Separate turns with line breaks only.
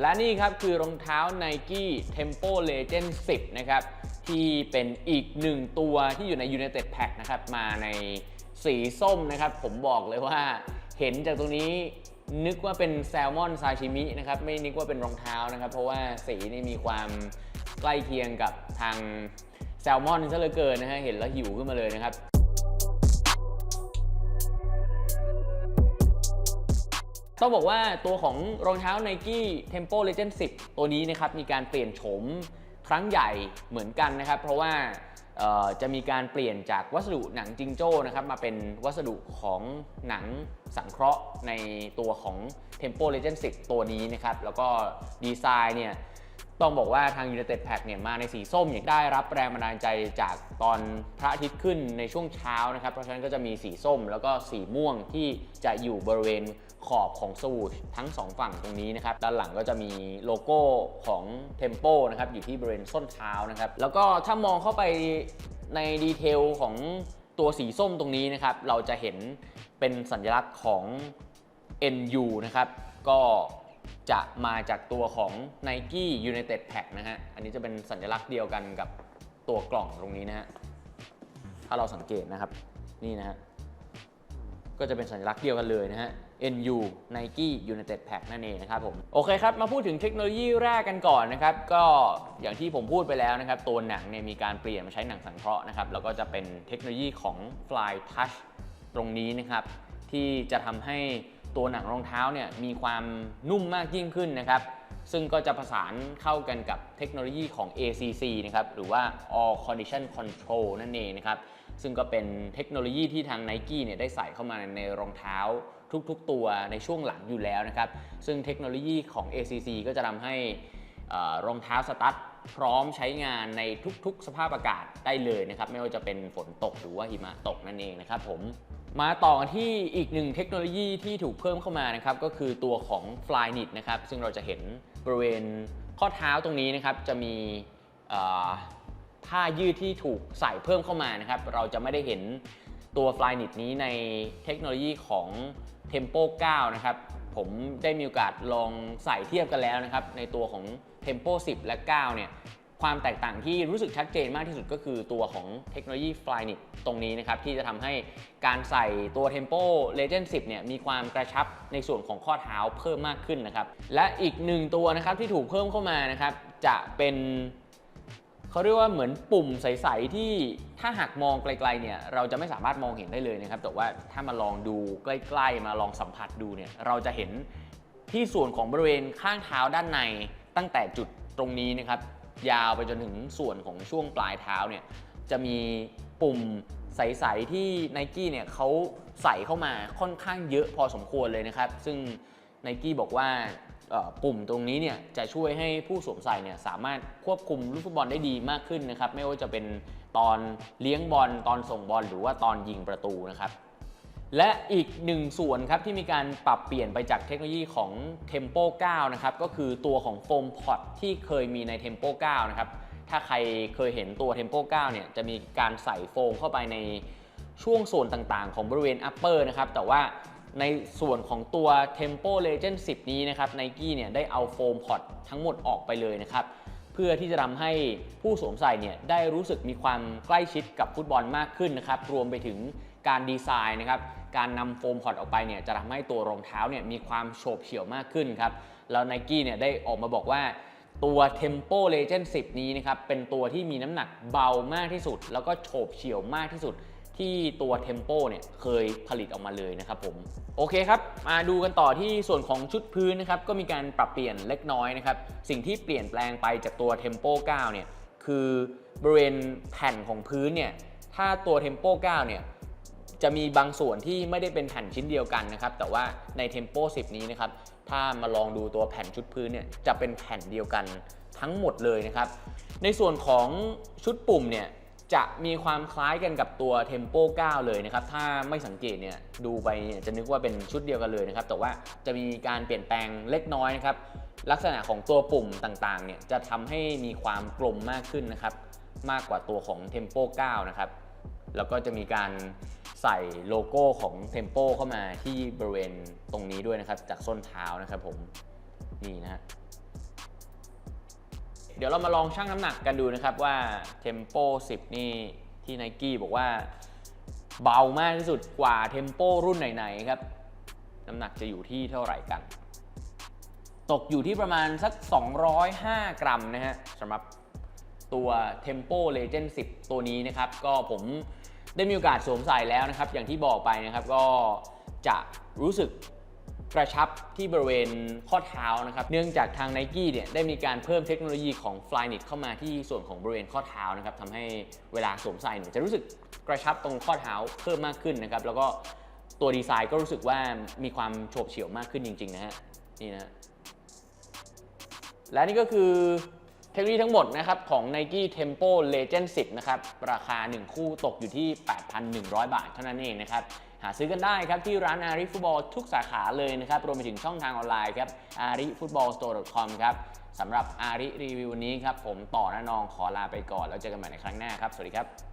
และนี่ครับคือรองเท้า Nike Tempo Legend 10 นะครับ ที่เป็นอีกหนึ่งตัวที่อยู่ใน United Pack นะครับ มาในสีส้มนะครับ ผมบอกเลยว่าเห็นจากตรงนี้นึกว่าเป็นแซลมอนซาชิมินะครับ ไม่นึกว่าเป็นรองเท้านะครับ เพราะว่าสีนี่มีความใกล้เคียงกับทางแซลมอนซะเหลือเกินนะฮะเห็นแล้วหิวขึ้นมาเลยนะครับ ต้องบอกว่าตัวของรองเท้า Nike Tempo Legend 10 ตัวนี้นะครับมีการเปลี่ยนโฉมครั้งใหญ่เหมือนกันนะครับ เพราะว่าจะมีการเปลี่ยนจากวัสดุหนังจิงโจ้นะครับมาเป็นวัสดุของหนังสังเคราะห์ในตัวของ Tempo Legend 10 ตัวนี้นะครับ แล้วก็ดีไซน์เนี่ย ต้องบอกว่าทาง United Pack เนี่ยมาในสีส้มเนี่ยได้รับแรงบันดาลใจจากตอนพระอาทิตย์ขึ้นในช่วงเช้านะครับ เพราะฉะนั้นก็จะมีสีส้มแล้วก็สีม่วงที่จะอยู่บริเวณขอบของสวูชทั้งสองฝั่งตรงนี้นะครับ ด้านหลังก็จะมีโลโก้ของ Tempo นะครับอยู่ที่บริเวณส้นเท้านะครับ แล้วก็ถ้ามองเข้าไปในดีเทลของตัวสีส้มตรงนี้นะครับ เราจะเห็นเป็นสัญลักษณ์ของ NU นะครับ ก็ จะมาจากตัวของ Nike United Pack นะฮะ อันนี้จะเป็นสัญลักษณ์เดียวกันกับตัวกล่องตรงนี้นะฮะ ถ้าเราสังเกตนะครับ นี่นะฮะ ก็จะเป็นสัญลักษณ์เดียวกันเลยนะฮะ NU Nike United Pack นั่นเองนะครับผม โอเคครับ มาพูดถึงเทคโนโลยีแรกกันก่อนนะครับ ก็อย่างที่ผมพูดไปแล้วนะครับ ตัวหนังเนี่ยมีการเปลี่ยนมาใช้หนังสังเคราะห์นะครับ แล้วก็จะเป็นเทคโนโลยีของ Fly Touch ตรงนี้นะครับ ที่จะทำให้ ตัวหนังรองเท้าเนี่ยมีความนุ่มมากยิ่งขึ้นนะครับ ซึ่งก็จะประสานเข้ากันกับเทคโนโลยีของ ACC นะครับ หรือว่า All Condition Control นั่นเองนะครับ ซึ่งก็เป็นเทคโนโลยีที่ทาง Nike เนี่ยได้ใส่เข้ามาในรองเท้าทุกๆ ตัวในช่วงหลังอยู่แล้วนะครับ ซึ่งเทคโนโลยีของ ACC ก็จะทำให้รองเท้าสตั๊ดพร้อมใช้งานในทุกๆ สภาพอากาศได้เลยนะครับ ไม่ว่าจะเป็นฝนตกหรือว่าหิมะตกนั่นเองนะครับผม มาต่อกันที่อีกหนึ่งเทคโนโลยีที่ถูกเพิ่มเข้ามานะครับก็คือตัวของ Flyknit นะครับซึ่งเราจะเห็นบริเวณข้อเท้าตรงนี้นะครับจะมีผ้ายืดที่ถูกใส่เพิ่มเข้ามานะครับเราจะไม่ได้เห็นตัว Flyknit นี้ในเทคโนโลยีของ Tempo 9 นะครับผมได้มีโอกาสลองใส่เทียบกันแล้วนะครับในตัวของ Tempo 10 และ 9 เนี่ย ความแตกต่างที่รู้สึกชัดเจนมากที่สุดก็คือตัวของเทคโนโลยี Flyknit ตรงนี้นะครับ ที่จะทำให้การใส่ตัว Tempo Legend 10 เนี่ย มีความกระชับในส่วนของข้อเท้าเพิ่มมากขึ้นนะครับ และอีกหนึ่งตัวนะครับที่ถูกเพิ่มเข้ามานะครับ จะเป็นเขาเรียกว่าเหมือนปุ่มใส ๆ ที่ถ้าหากมองไกล ๆ เนี่ย เราจะไม่สามารถมองเห็นได้เลยนะครับ แต่ว่าถ้ามาลองดูใกล้ ๆ มาลองสัมผัสดูเนี่ยเราจะเห็นที่ส่วนของบริเวณข้างเท้าด้านในตั้งแต่จุดตรงนี้นะครับ ยาวไปจนถึงส่วนของช่วงปลายเท้าเนี่ยจะมีปุ่มใส ๆ ที่ n i กี้เนี่ยเขาใส่เข้ามาค่อนข้างเยอะพอสมควรเลยนะครับ ซึ่ง n i กี้บอกว่าปุ่มตรงนี้เนี่ยจะช่วยให้ผู้สวมใส่เนี่ยสามารถควบคุมลูกฟุตบอลได้ดีมากขึ้นนะครับ ไม่ว่าจะเป็นตอนเลี้ยงบอลตอนส่งบอลหรือว่าตอนยิงประตูนะครับ และอีกหนึ่งส่วนครับที่มีการปรับเปลี่ยนไปจากเทคโนโลยีของ Tempo 9 นะครับ ก็คือตัวของโฟมพอ t ที่เคยมีใน Tempo 9 นะครับ ถ้าใครเคยเห็นตัว Tempo 9 เนี่ย จะมีการใส่โฟมเข้าไปในช่วงส่วนต่างๆ ของบริเวณ upper นะครับ แต่ว่าในส่วนของตัว Tempo Legend 10 นี้นะครับ Nike เนี่ยได้เอาโฟมพอ t ทั้งหมดออกไปเลยนะครับ เพื่อที่จะทำให้ผู้สวมใส่เนี่ยได้รู้สึกมีความใกล้ชิดกับฟุตบอลมากขึ้นนะครับ รวมไปถึงการดีไซน์นะครับ การนำโฟมพอร์ตออกไปเนี่ยจะทำให้ตัวรองเท้าเนี่ยมีความโฉบเฉี่ยวมากขึ้นครับ แล้ว n i กี้เนี่ยได้ออกมาบอกว่าตัว Tempo Legend 10 นี้นะครับ เป็นตัวที่มีน้ำหนักเบามากที่สุด แล้วก็โฉบเฉี่ยวมากที่สุด ที่ตัว Tempo เนี่ยเคยผลิตออกมาเลยนะครับผมโอเคครับ มาดูกันต่อที่ส่วนของชุดพื้นนะครับก็มีการปรับเปลี่ยนเล็กน้อยนะครับสิ่งที่เปลี่ยนแปลงไปจากตัว Tempo 9เนี่ยคือบริเวณแผ่นของพื้นเนี่ยถ้าตัว Tempo 9เนี่ยจะมีบางส่วนที่ไม่ได้เป็นแผ่นชิ้นเดียวกันนะครับแต่ว่าใน Tempo 10 นี้นะครับถ้ามาลองดูตัวแผ่นชุดพื้นเนี่ยจะเป็นแผ่นเดียวกันทั้งหมดเลยนะครับในส่วนของชุดปุ่มเนี่ย จะมีความคล้ายกันกับตัว Tempo 9 เลยนะครับ ถ้าไม่สังเกตเนี่ยดูไปเนี่ยจะนึกว่าเป็นชุดเดียวกันเลยนะครับ แต่ว่าจะมีการเปลี่ยนแปลงเล็กน้อยนะครับ ลักษณะของตัวปุ่มต่างๆเนี่ยจะทำให้มีความกลมมากขึ้นนะครับ มากกว่าตัวของ Tempo 9 นะครับ แล้วก็จะมีการใส่โลโก้ของ Tempo เข้ามาที่บริเวณตรงนี้ด้วยนะครับ จากส้นเท้านะครับผม นี่นะฮะ เดี๋ยวเรามาลองชั่งน้ำหนักกันดูนะครับว่า Tempo 10 นี่ที่ n นกี้บอกว่าเบามากที่สุดกว่า Tempo รุ่นไหนๆครับ น้ำหนักจะอยู่ที่เท่าไหร่กัน ตกอยู่ที่ประมาณสัก 205 กรัมนะฮะสำหรับตัว Tempo Legend 10 ตัวนี้นะครับ ก็ผมได้มีโอกาสสวมใส่แล้วนะครับ อย่างที่บอกไปนะครับก็จะรู้สึก กระชับที่บริเวณข้อเท้านะครับ เนื่องจากทาง n นกี้เนี่ยได้มีการเพิ่มเทคโนโลยีของ Flyknit เข้ามาที่ส่วนของบริเวณข้อเท้านะครับทำให้เวลาสวมใส่เนี่ยจะรู้สึกกระชับตรงข้อเท้าเพิ่มมากขึ้นนะครับ แล้วก็ตัวดีไซน์ก็รู้สึกว่ามีความโฉบเฉี่ยวมากขึ้นจริงๆนะฮะนี่นะฮะและนี่ก็คือเทคโนโลยีทั้งหมดนะครับของ Nike Tempo Legend 10 นะครับ ราคา 1 คู่ตกอยู่ที่ 8,100 บาทเท่านั้นเองนะครับ หาซื้อกันได้ครับที่ร้านอาริฟุตบอลทุกสาขาเลยนะครับ รวมไปถึงช่องทางออนไลน์ครับ arifootballstore.com ครับสำหรับอาริรีวิววันนี้ครับผมต่อหน้านองขอลาไปก่อนแล้วเจอกันใหม่ในครั้งหน้าครับ สวัสดีครับ